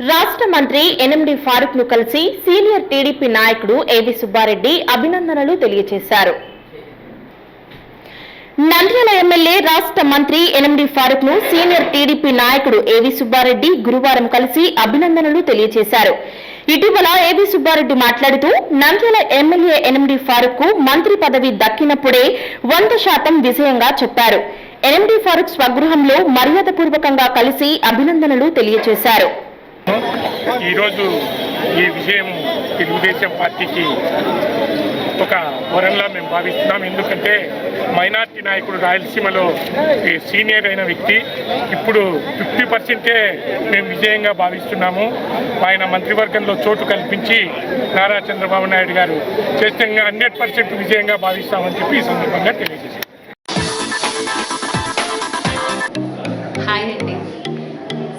రాష్ట్ర మంత్రి ఎన్ఎండి ఫారూక్ను కలిసి సీనియర్ టీడీపీ నాయకుడు ఏవి సుబ్బారెడ్డి అభినందనలు తెలియజేశారు. నంద్యాల ఎమ్మెల్యే రాష్ట్ర మంత్రి ఎన్ఎండి ఫారూక్ను సీనియర్ టీడీపీ నాయకుడు ఏవి సుబ్బారెడ్డి గురువారం కలిసి అభినందనలు తెలియజేశారు. ఇటీవల ఏవి సుబ్బారెడ్డి మాట్లాడుతూ నంద్యాల ఎమ్మెల్యే ఎన్ఎండి ఫారూక్కు మంత్రి పదవి దక్కినప్పుడే వంద శాతం విజయంగా చెప్పారు. ఎన్ఎండి ఫారూక్ స్వగృహంలో మర్యాదపూర్వకంగా కలిసి అభినందనలు తెలియజేశారు. ఈరోజు ఈ విజయం తెలుగుదేశం పార్టీకి ఒక వరంలా మేము భావిస్తున్నాం. ఎందుకంటే మైనార్టీ నాయకుడు రాయలసీమలో సీనియర్ అయిన వ్యక్తి ఇప్పుడు ఫిఫ్టీ పర్సెంటే మేము విజయంగా భావిస్తున్నాము. ఆయన మంత్రివర్గంలో చోటు కల్పించి నారా చంద్రబాబు నాయుడు గారు చేస్తే హండ్రెడ్ పర్సెంట్ విజయంగా భావిస్తామని చెప్పి ఈ సందర్భంగా తెలియజేశారు.